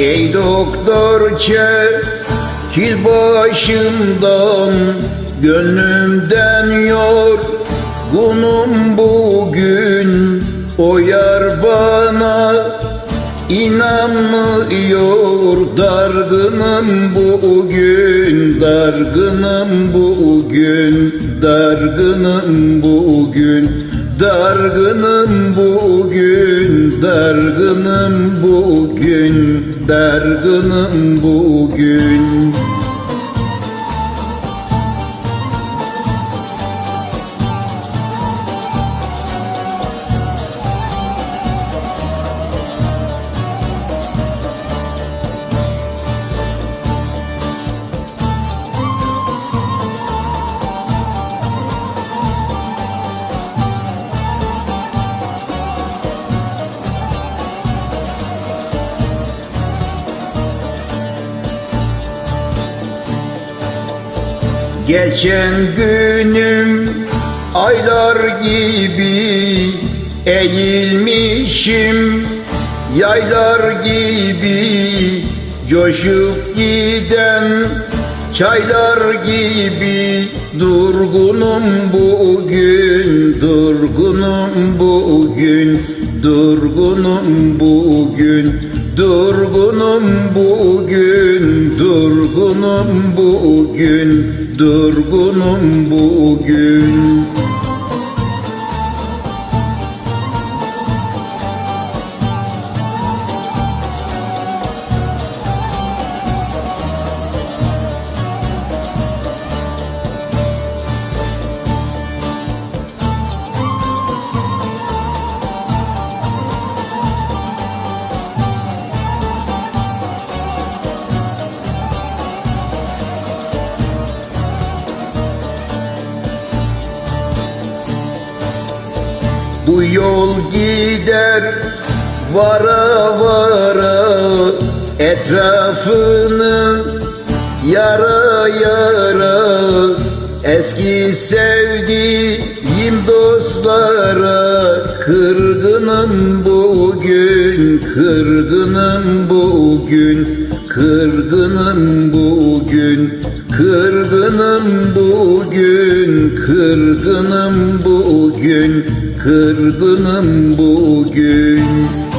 Ey doktor çekil başımdan Gönlümden yorgunum bugün O yar bana inanmıyor. Dargınım bugün, dargınım bugün Dargınım bugün, dargınım bugün Dargınım bugün, dargınım bugün dergınım bugün Geçen günüm aylar gibi eğilmişim. Yaylar gibi coşup giden Çaylar gibi durgunum bugün Durgunum bugün Durgunum bugün Durgunum bugün Durgunum bugün Durgunum bugün Bu yol gider vara vara etrafını yara yara. Eski sevdiğim dostlara kırgınım bugün kırgınım bugün kırgınım bugün kırgınım bugün kırgınım bugün. kırgınım bugün kırgınım bugün.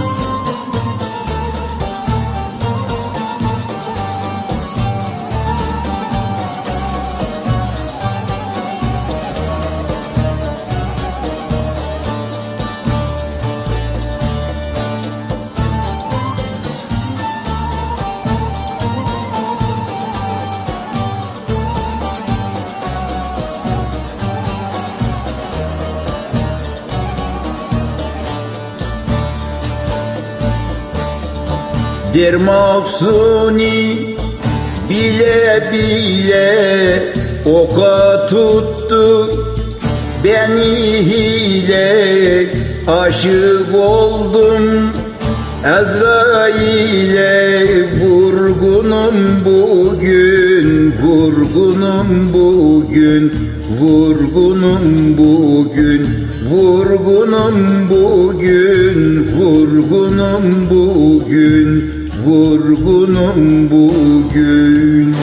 Der Maksuni bile bile oka tuttu. Beni hile aşık oldum. Ezrail'e vurgunum bugün vurgunum bugün vurgunum bugün vurgunum bugün vurgunum bugün vurgunum bugün